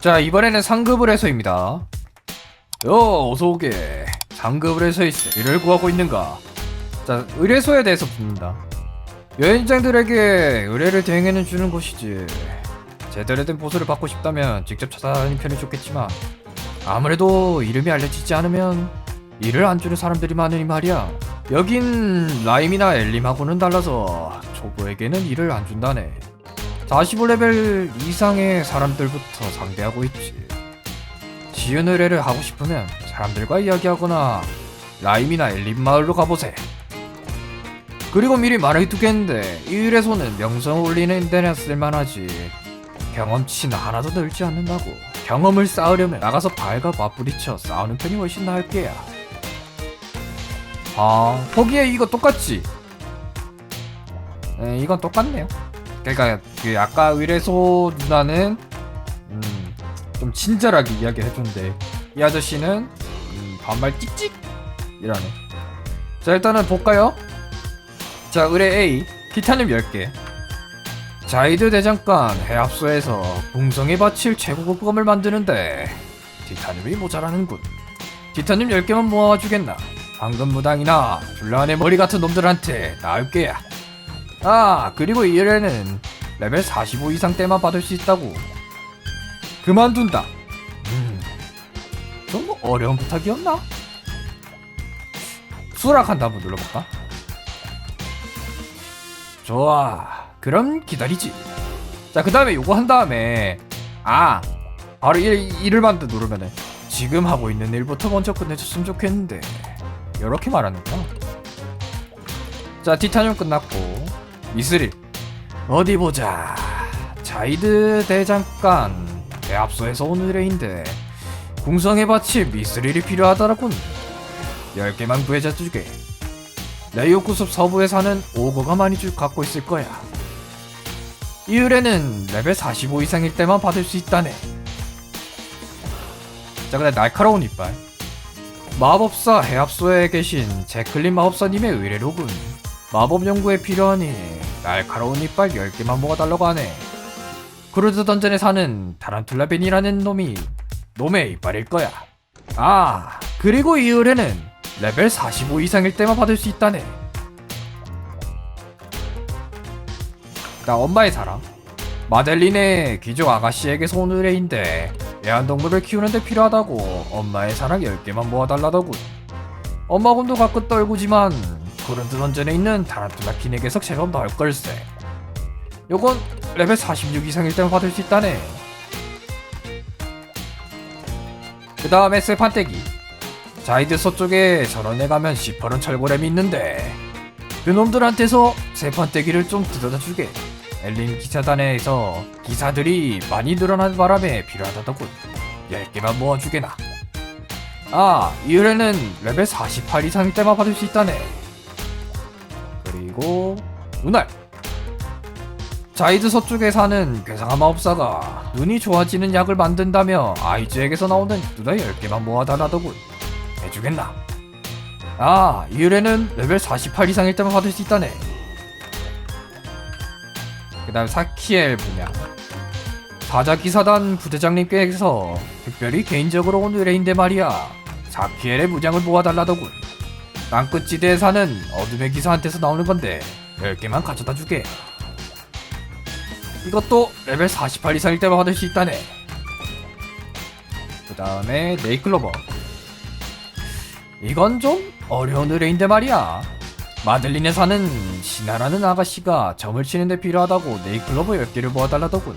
자 이번에는 상급을 해서입니다. 요 어서오게. 상급을 해서 있어 일을 구하고 있는가? 자 의뢰소에 대해서 묻는다. 여행자들에게 의뢰를 대행해 주는 곳이지. 제대로 된 보수를 받고 싶다면 직접 찾아다니는 편이 좋겠지만 아무래도 이름이 알려지지 않으면 일을 안 주는 사람들이 많으니 말이야. 여긴 라임이나 엘림하고는 달라서 초보에게는 일을 안 준다네 45레벨 이상의 사람들부터 상대하고 있지. 지은 의뢰를 하고 싶으면 사람들과 이야기하거나 라임이나 엘림 마을로 가보세. 그리고 미리 말해두겠는데 이 의뢰소는 명성 올리는 데나 쓸만하지. 경험치는 하나도 늘지 않는다고. 경험을 쌓으려면 나가서 발과 맞부딪혀 싸우는 편이 훨씬 나을 게야. 아, 거기에 이거 똑같지? 에, 이건 똑같네요. 그러니까 그 아까 의뢰소 누나는 음, 좀 친절하게 이야기를 해줬는데 이 아저씨는 음, 반말 찍찍 이러네. 자 일단은 볼까요? 자 의뢰 A 티타늄 10개. 자이드 대장간 해압소에서 궁성에 바칠 최고급 검을 만드는데 티타늄이 모자라는군 티타늄 10개만 모아주겠나? 황금 무당이나 줄라안의 머리 같은 놈들한테 나을 게야 아 그리고 이 일에는 레벨 45 이상 때만 받을 수 있다고. 그만둔다. 음 좀 어려운 부탁이었나? 수락한다 한번 눌러볼까? 좋아 그럼 기다리지. 자 그 다음에 요거 한 다음에 아 바로 일, 일을 만드 누르면은 지금 하고 있는 일부터 먼저 끝내줬으면 좋겠는데. 이렇게 말하는구나. 자 티타늄 끝났고 미스릴 어디 보자. 자이드 대장간. 대합소에서 온 의뢰인데 궁성에 바칠 미스릴이 필요하더라군. 10개만 구해자 주게. 레이오쿠숲 서부에 사는 오거가 많이 주 갖고 있을 거야. 이 의뢰는 레벨 45 이상일 때만 받을 수 있다네. 자 근데 날카로운 이빨. 마법사 해합소에 계신 제클린 마법사님의 의뢰로군 마법 연구에 필요하니 날카로운 이빨 10개만 모아달라고 하네. 크루즈 던전에 사는 타란툴라벤이라는 놈이 놈의 이빨일 거야. 아, 그리고 이 의뢰는 레벨 45 이상일 때만 받을 수 있다네. 나 엄마의 사랑. 마델린의 귀족 아가씨에게서 온 의뢰인데 애완동물을 키우는데 필요하다고 엄마의 사랑 10개만 모아달라더군. 엄마군도 가끔 떨구지만 그런드 던전에 있는 타란툴라 킨에게서 제법 나을 걸세. 요건 레벨 46 이상일 때만 받을 수 있다네. 그 다음에 쇠판떼기. 자이드 서쪽에 저런에 가면 시퍼런 철고렘이 있는데 그 놈들한테서 쇠판떼기를 좀 뜯어다 주게. 엘린 기사단에서 기사들이 많이 늘어난 바람에 필요하다더군. 10개만 모아주게나. 아, 이 의뢰는 레벨 48 이상일 때만 받을 수 있다네. 그리고 눈알. 자이드 서쪽에 사는 괴상한 마법사가 눈이 좋아지는 약을 만든다며 아이즈에게서 나오는 누나 10개만 모아달라더군. 해주겠나? 아, 이 의뢰는 레벨 48 이상일 때만 받을 수 있다네. 그 다음 사키엘 분야. 사자기사단 부대장님께서 특별히 개인적으로 온 의뢰인데 말이야. 사키엘의 무장을 모아달라더군. 땅끝지대에 사는 어둠의 기사한테서 나오는 건데 10개만 가져다 주게. 이것도 레벨 48 이상일 때만 받을 수 있다네. 그 다음에 네이클로버. 이건 좀 어려운 의뢰인데 말이야. 마들린에 사는 신하라는 아가씨가 점을 치는데 필요하다고 네이클로버 10개를 모아달라더군.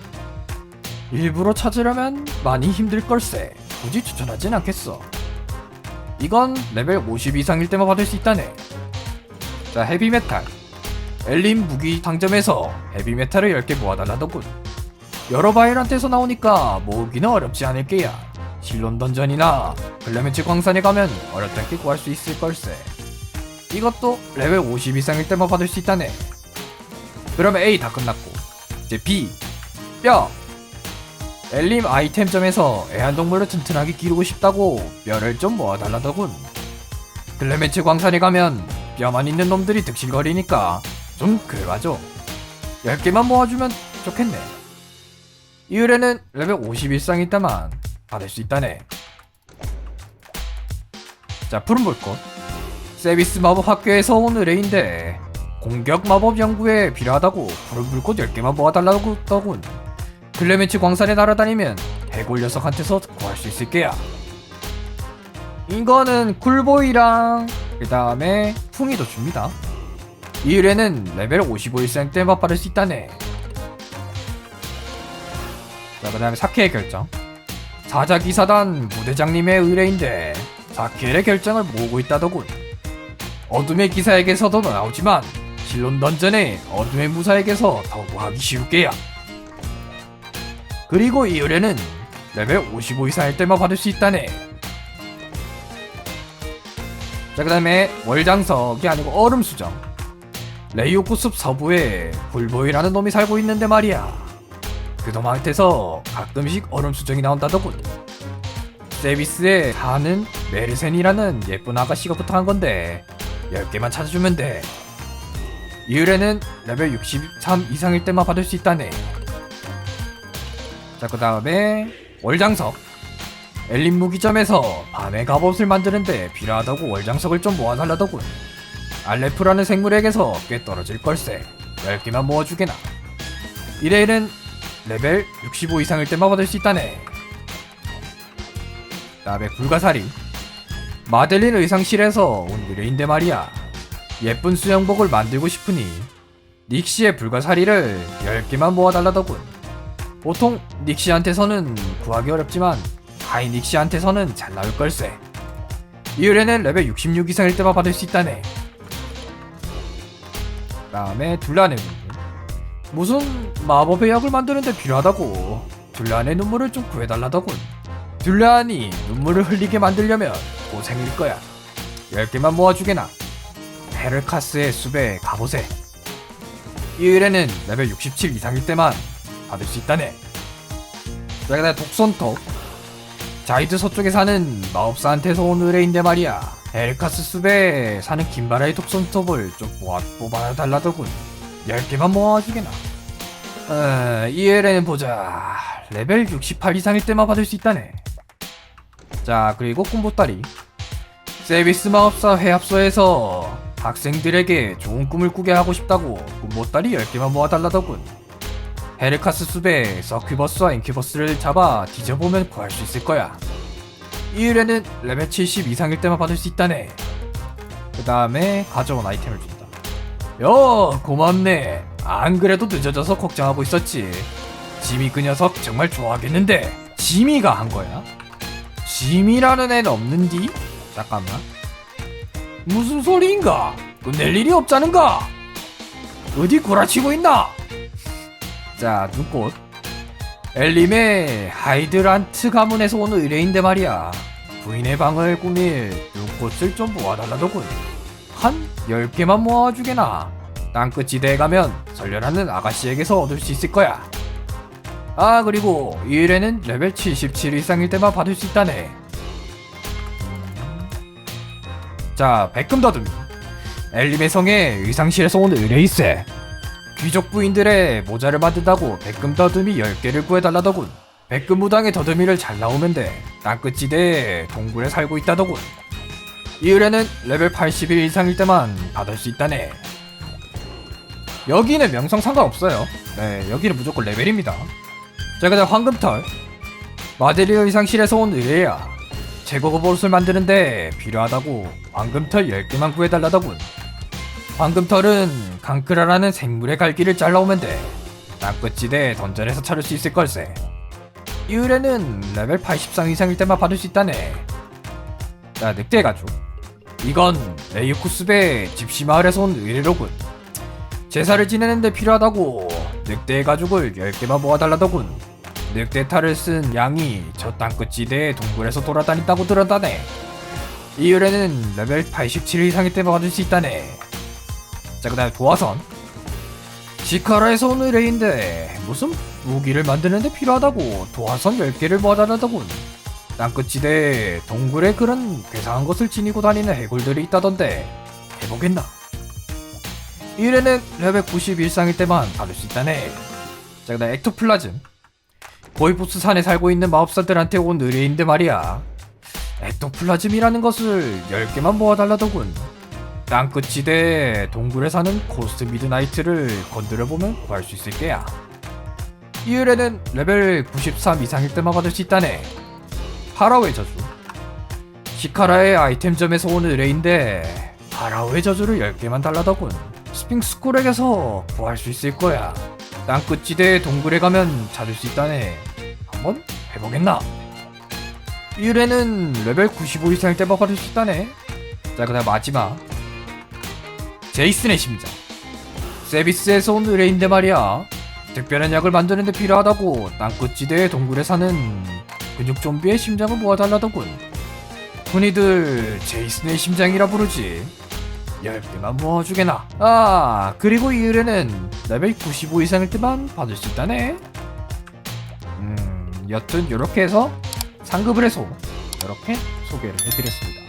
일부러 찾으려면 많이 힘들 걸세. 굳이 추천하진 않겠어. 이건 레벨 50 이상일 때만 받을 수 있다네. 자, 헤비메탈. 엘린 무기 상점에서 헤비메탈을 10개 모아달라더군. 여러 바일한테서 나오니까 모으기는 어렵지 않을 게야. 실론 던전이나 글라메츠 광산에 가면 어렵지 구할 수 있을 걸세. 이것도 레벨 50 이상일 때만 받을 수 있다네. 그러면 A 다 끝났고 이제 B 뼈 엘림 아이템점에서 애완동물을 튼튼하게 기르고 싶다고 뼈를 좀 모아달라더군. 글레메츠 광산에 가면 뼈만 있는 놈들이 득실거리니까 좀 그래가죠. 10개만 모아주면 좋겠네. 이 의뢰는 레벨 50 이상일 때만 받을 수 있다네. 자, 푸른 불꽃. 세비스 마법 학교에서 온 의뢰인데 공격 마법 연구에 필요하다고 푸른 불꽃 10개만 모아달라고 더군. 클레멘치 광산에 날아다니면 해골 녀석한테서 구할 수 있을 게야. 이거는 쿨보이랑 그 다음에 풍이도 줍니다. 이 의뢰는 레벨 55 이상 때만 받을 수 있다네. 자, 그 다음에 사케의 결정. 사자기사단 부대장님의 의뢰인데 사케의 결정을 모으고 있다더군. 어둠의 기사에게서도 나오지만 실론 던전의 어둠의 무사에게서 더 구하기 쉬울 게야. 그리고 이 의뢰는 레벨 55 이상일 때만 받을 수 있다네. 자, 그 다음에 월장석이 아니고 얼음 수정. 레이오쿠 숲 서부에 불보이라는 놈이 살고 있는데 말이야. 그 놈한테서 가끔씩 얼음 수정이 나온다더군. 세비스에 사는 메르센이라는 예쁜 아가씨가 부탁한 건데 10개만 찾아주면 돼. 이 의뢰는 레벨 63 이상일 때만 받을 수 있다네. 자, 그 다음에 월장석. 엘린 무기점에서 밤의 갑옷을 만드는데 필요하다고 월장석을 좀 모아달라더군. 알레프라는 생물에게서 꽤 떨어질 걸세. 10개만 모아주게나. 이레일은 레벨 65 이상일 때만 받을 수 있다네. 다음에 불가사리. 마델린 의상실에서 온 의뢰인데 말이야. 예쁜 수영복을 만들고 싶으니 닉시의 불가사리를 10개만 모아달라더군. 보통 닉시한테서는 구하기 어렵지만 하이 닉시한테서는 잘 나올 걸세. 이 의뢰는 레벨 66 이상일 때만 받을 수 있다네. 다음에 눈물. 무슨 마법의 약을 만드는데 필요하다고 둘란의 눈물을 좀 구해달라더군. 둘란이 눈물을 흘리게 만들려면 고생일 거야. 10개만 모아주게나. 헤르카스의 숲에 가보세. 이 의뢰는 레벨 67 이상일 때만 받을 수 있다네. 자, 그다음 독손톱. 자이드 서쪽에 사는 마법사한테서 온 의뢰인데 말이야. 에르카스 숲에 사는 김바라의 독손톱을 좀 모아, 뽑아달라더군. 10개만 모아주게나. 어, 이 의뢰는 보자. 레벨 68 이상일 때만 받을 수 있다네. 자, 그리고 꿈보따리. 세비스 마법사 회합소에서 학생들에게 좋은 꿈을 꾸게 하고 싶다고 꿈보따리 10개만 모아달라더군. 헤르카스 숲에 서큐버스와 인큐버스를 잡아 뒤져보면 구할 수 있을 거야. 이 의뢰는 레벨 70 이상일 때만 받을 수 있다네. 그 다음에 가져온 아이템을 준다. 여 고맙네. 안 그래도 늦어져서 걱정하고 있었지. 지미 그 녀석 정말 좋아하겠는데. 지미가 한 거야? 지미라는 애는 없는디? 잠깐만. 무슨 소리인가? 끝낼 일이 없자는가? 어디 구라치고 있나? 자, 눈꽃. 엘림의 하이드란트 가문에서 온 의뢰인데 말이야. 부인의 방을 꾸밀 눈꽃을 좀 모아달라더군. 한 10개만 모아주게나. 땅끝 지대에 가면 설련하는 아가씨에게서 얻을 수 있을 거야. 아, 그리고 이 의뢰는 레벨 77 이상일 때만 받을 수 있다네. 자, 백금 더듬이. 엘림의 성에 의상실에서 온 의뢰일세. 귀족 부인들의 모자를 만든다고 백금 더듬이 10개를 구해달라더군. 백금 무당의 더듬이를 잘 나오면 돼. 땅끝지대에 동굴에 살고 있다더군. 이 의뢰는 레벨 81 이상일 때만 받을 수 있다네. 여기는 명성 상관없어요. 네, 여기는 무조건 레벨입니다. 자, 그다음 황금털. 마데리 의상실에서 온 의뢰야. 제거 옷을 만드는데 필요하다고 황금털 10개만 구해달라더군. 황금털은 강크라라는 생물의 갈기를 잘라오면 돼. 땅끝지대 던전에서 찾을 수 있을 걸세. 이 의뢰는 레벨 83 이상일 때만 받을 수 있다네. 자, 늑대 가죽. 이건 레이쿠스베 집시 마을에서 온 의뢰로군. 제사를 지내는데 필요하다고 늑대 가죽을 10개만 모아달라더군. 늑대 탈을 쓴 양이 저 땅끝지대의 동굴에서 돌아다닌다고 들었다네. 이 의뢰는 레벨 87 이상일 때만 받을 수 있다네. 자, 그 다음에 도화선. 시카라에서 온 의뢰인데 무슨 무기를 만드는데 필요하다고 도화선 10개를 모아달라더군. 땅끝지대에 동굴에 그런 괴상한 것을 지니고 다니는 해골들이 있다던데 해보겠나? 이래는 레벨 91상일 때만 받을 수 있다네. 자, 그다음 액토플라즘. 보이보스 산에 살고 있는 마법사들한테 온 의뢰인데 말이야. 엑토플라즘이라는 것을 10개만 모아달라더군. 땅끝지대에 동굴에 사는 코스트 미드나이트를 건드려보면 구할 수 있을 게야. 이 의뢰는 레벨 93 이상일 때만 받을 수 있다네. 파라오의 저주. 시카라의 아이템점에서 온 의뢰인데 파라오의 저주를 10개만 달라더군. 스핑스 꿀에게서 구할 수 있을 거야. 땅끝지대의 동굴에 가면 찾을 수 있다네. 한번 해보겠나? 이 의뢰는 레벨 95 이상일 때만 받을 수 있다네. 자, 그다음 마지막. 제이슨의 심장. 세비스에서 온 의뢰인데 말이야. 특별한 약을 만드는데 필요하다고 땅끝지대의 동굴에 사는 근육 좀비의 심장을 모아달라더군. 흔히들 제이슨의 심장이라 부르지. 10개만 모아주게나. 아, 그리고 이 의뢰는 레벨 95 이상일 때만 받을 수 있다네. 음, 여튼 이렇게 해서 상급 의뢰소 이렇게 소개를 해드렸습니다.